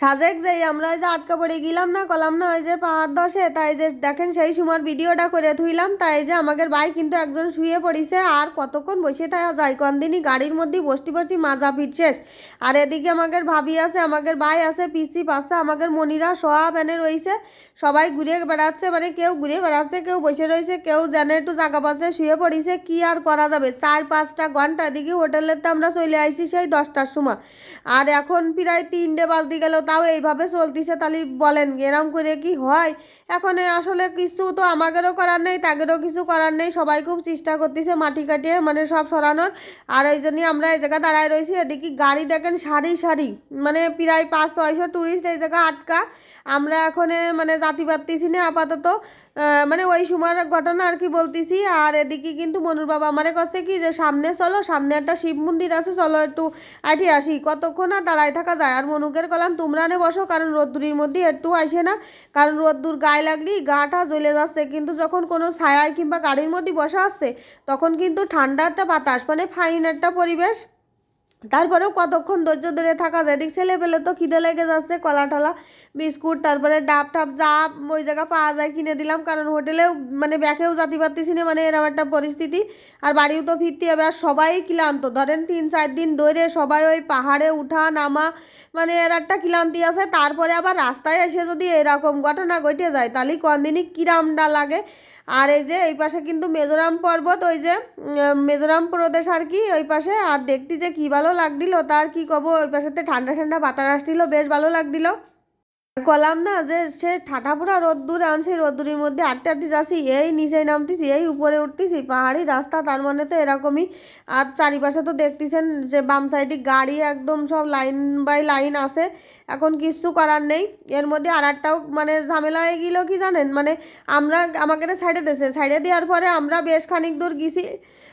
সাজেক যেই, আমরা যে আটকা পড়ে গেলাম না, কলাম না, ওই যে পাহাড় ধসে, তাই যে দেখেন সেই সময় ভিডিওটা করে থুইলাম, তাই যে আমাদের ভাই কিন্তু একজন শুয়ে পড়িছে, আর কতক্ষণ বসে থাকা যায় দিনই গাড়ির মধ্যে বসতি বসতি মাজা পিটছেস আর এদিকে আমাদের ভাবি আছে, আমাদের ভাই আছে, পিসি পাশে, আমাদের মনিরা সব এনে রয়েছে সবাই ঘুরে বেড়াচ্ছে মানে কেউ ঘুরে বেড়াচ্ছে, কেউ বসে রয়েছে কেউ যেন একটু জায়গা পাচ্ছে শুয়ে পড়িছে, কি আর করা যাবে? চার পাঁচটা ঘণ্টা এদিকে হোটেলের তো আমরা চলে আইছি সেই দশটার সময়। আর এখন প্রায় তিনটে বাজতে গেল, তাও এইভাবে চলতিছে। তাহলে বলেন এরম করে কি হয়? এখন আসলে কিছু তো আমাদেরও করার নেই তাদেরও কিছু করার নেই। সবাই খুব চেষ্টা করতেছে মাটি কাটিয়ে মানে সব সরানোর। আর ওই জন্যই আমরা এই জায়গায় দাঁড়ায় রয়েছি। এদিকে গাড়ি দেখেন, সারি সারি মানে প্রায় পাঁচ ছয়শো ট্যুরিস্ট এই জায়গা আটকা। আমরা এখন মানে জাতি পারতেছি না, আপাতত। মানে ওই সময়ের ঘটনা আর কি বলতেছি। আর এদিকে কিন্তু মনুর বাবা আমারে কাছে কি যে, সামনে চলো, সামনে একটা শিব মন্দির আছে, চলো একটু আইটি আসি। কতক্ষণ আর দাঁড়ায় থাকা যায়? আর মনুকের কলাম, তোমরা নে বসো, কারণ রোদ্দুরির মধ্যে একটু আসে না। কারণ রোদ্দুর গায়ে লাগলি, গাটা জ্বলে যাচ্ছে। কিন্তু যখন কোনো ছায়ায় কিংবা গাড়ির মধ্যে বসা আসছে, তখন কিন্তু ঠান্ডা একটা বাতাস মানে ফাইন একটা পরিবেশ। তারপরেও কতক্ষণ ধৈর্য ধরে থাকা যায়? দিক ছেলে পেলে তো খিদে লেগে যাচ্ছে, কলা টলা, বিস্কুট, তারপরে ডাব টাব যা ওই জায়গা পাওয়া যায় কিনে দিলাম। কারণ হোটেলেও মানে ব্যাকেও জাতি পারতেছি না মানে এরকম একটা পরিস্থিতি। আর বাড়িও তো ফিরতে হবে, আর সবাই ক্লান্ত। ধরেন তিন, চার দিন ধরে সবাই ওই পাহাড়ে উঠা, নামা মানে এর একটা ক্লান্তি আছে। তারপরে আবার রাস্তায় এসে যদি এরকম ঘটনা ঘটে যায়, তাহলে কোনদিনই কিরামটা লাগে? আর এই যে এই পাশে কিন্তু মেজোরাম পর্বত, ওই যে মেজোরাম প্রদেশ আর কি, ওই পাশে। আর দেখতে যে কি ভালো লাগছিল তার কি কব, ওই পাশেতে ঠান্ডা ঠান্ডা বাতাস আসছিল, বেশ ভালো লাগছিল কলাম না যে, সে ঠাটা পুরা রোদ্দুর, এখন সেই রোদ্দুরের মধ্যে আটতে আটতে যাচ্ছি, এই নিচে নামতেছি, এই উপরে উঠতেছি, পাহাড়ি রাস্তা, তার মানে তো এরকমই। আর চারিপাশে তো দেখতেছেন যে বাম সাইডে গাড়ি একদম সব লাইন বাই লাইন আছে। এখন কিচ্ছু করার নেই। এর মধ্যে আর একটাও মানে ঝামেলা হয়ে গেল কি জানেন? মানে আমরা আমাকে সাইডে দিয়েছে সাইডে দেওয়ার পরে আমরা বেশ খানিক দূর গেছি।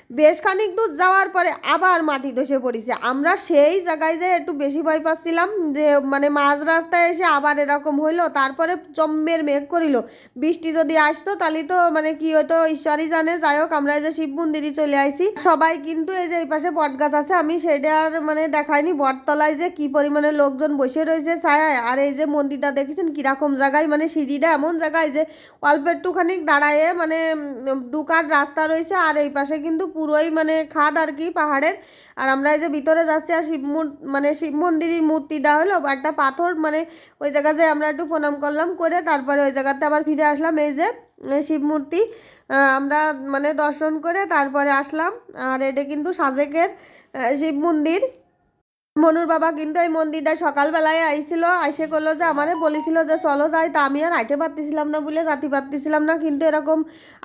বেশ খানিক দূর যাওয়ার পরে আবার মাটি ধসে পড়েছে। আমরা সেই জায়গায় যে একটু বেশি ভয় পাচ্ছিলাম যে মানে মাঝ রাস্তায় এসে আবার এরকম হইল। তারপরে জম্মের মেঘ করিল। বৃষ্টি যদি আসতো তাহলে তো মানে কি হতো ঈশ্বরই জানে। যাই হোক, আমরা এই যে শিব মন্দিরে চলে আইছি। সবাই কিন্তু এই যে এই পাশে বট গাছ আছে। আমি সেটা আর মানে দেখাইনি। বটতলায় যে কি পরিমাণে লোকজন বসে রয়েছে ছায়ায়, আর এই যে মন্দিরটা দেখেছেন? কীরকম জায়গায়? মানে সিঁড়িটা এমন জায়গায় যে অল্প একটুখানি দাঁড়ায়ে মানে ঢুকার রাস্তা রয়েছে, আর এই পাশে কিন্তু পুরোই মানে খাদ আর কি পাহাড়ের। আর আমরা এই যে ভিতরে যাচ্ছি, আর শিব মানে শিব মন্দিরের মূর্তিটা হলো, একটা পাথর মানে ওই জায়গা যে আমরা একটু প্রণাম করলাম করে, তারপরে ওই জায়গাতে আবার ফিরে আসলাম, এই যে শিব মূর্তি। আমরা মানে দর্শন করে তারপরে আসলাম, আর এটা কিন্তু সাজেকের শিব মন্দির। মনুর বাবা কিন্তু এই মন্দিরটা সকালবেলায় আইছিল, আইসে করল যে আমারে বলেছিল যে চলো যাই, তা আমি আর আইতে পারতেছিলাম না বলে যাতে পারতেছিলাম না, কিন্তু এরকম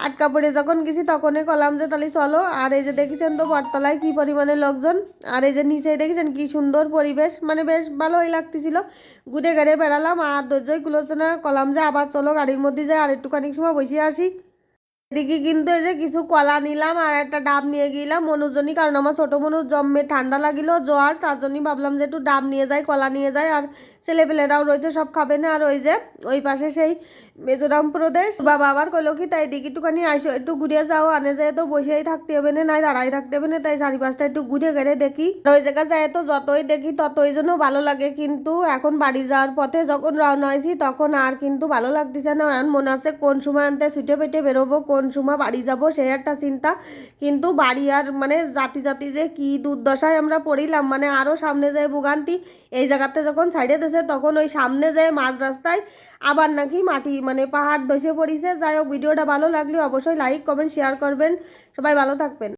আটকা পড়ে যখন গেছি তখনই কলাম যে তাহলে চলো। আর এই যে দেখেছেন তো বটতলায় কি পরিমাণে লোকজন, আর এই যে নিচে দেখেছেন কি সুন্দর পরিবেশ মানে বেশ ভালোই লাগতেছিল। ঘুরে ঘুরে বেড়ালাম, আর ধৈর্যই কুলোচ্ছে না, কলাম যে আবার চলো, গাড়ির মধ্যে যাই, আর একটুখানি সময় বসে আসি। এদিকে কিন্তু এই যে কিছু কলা নিলাম আর একটা ডাব নিয়ে গেলাম মনুজনই কারণ আমার ছোট মনুর জমে ঠান্ডা লাগিল জ্বর, তার জন্যই ভাবলাম যে একটু ডাব নিয়ে যাই, কলা নিয়ে যাই, আর ছেলেপেলেরাও রয়েছে, সব খাবে না। আর ওই যে, ওই পাশে সেই মিজোরাম প্রদেশ। বাবা আবার কইলো কি, তাই দিকে একটুখানি আইসো, একটু ঘুরে যাও। আনে যায় তো বসেই থাকতে হবে না, নাই দাঁড়াই থাকতে হবে না, তাই চারি পাঁচটা একটু ঘুরে ঘুরে দেখি। ওই জায়গা যায় তো যতই দেখি, ততই জন্য ভালো লাগে। কিন্তু এখন বাড়ি যাওয়ার পথে যখন রওনা হয়েছি, তখন আর কিন্তু ভালো লাগতেছে না। এখন মনে আছে কোন সময় আনতে ছুটে পেটে বেরোবো, কোন সময় বাড়ি যাব সেই একটা চিন্তা। কিন্তু বাড়ি আর মানে জাতি জাতি যে কি দুর্দশায় আমরা পড়িলাম মানে আরও সামনে যায় ভোগান্তি। এই জায়গাতে যখন সাইডে দিয়েছে তখন ওই সামনে যায় মাঝ রাস্তায় আবার নাকি মাটি মানে পাহাড় ধসে পড়িছে। যাই হোক, ভিডিওটা ভালো লাগলে অবশ্যই লাইক কমেন্ট শেয়ার করবেন। সবাই ভালো থাকবেন।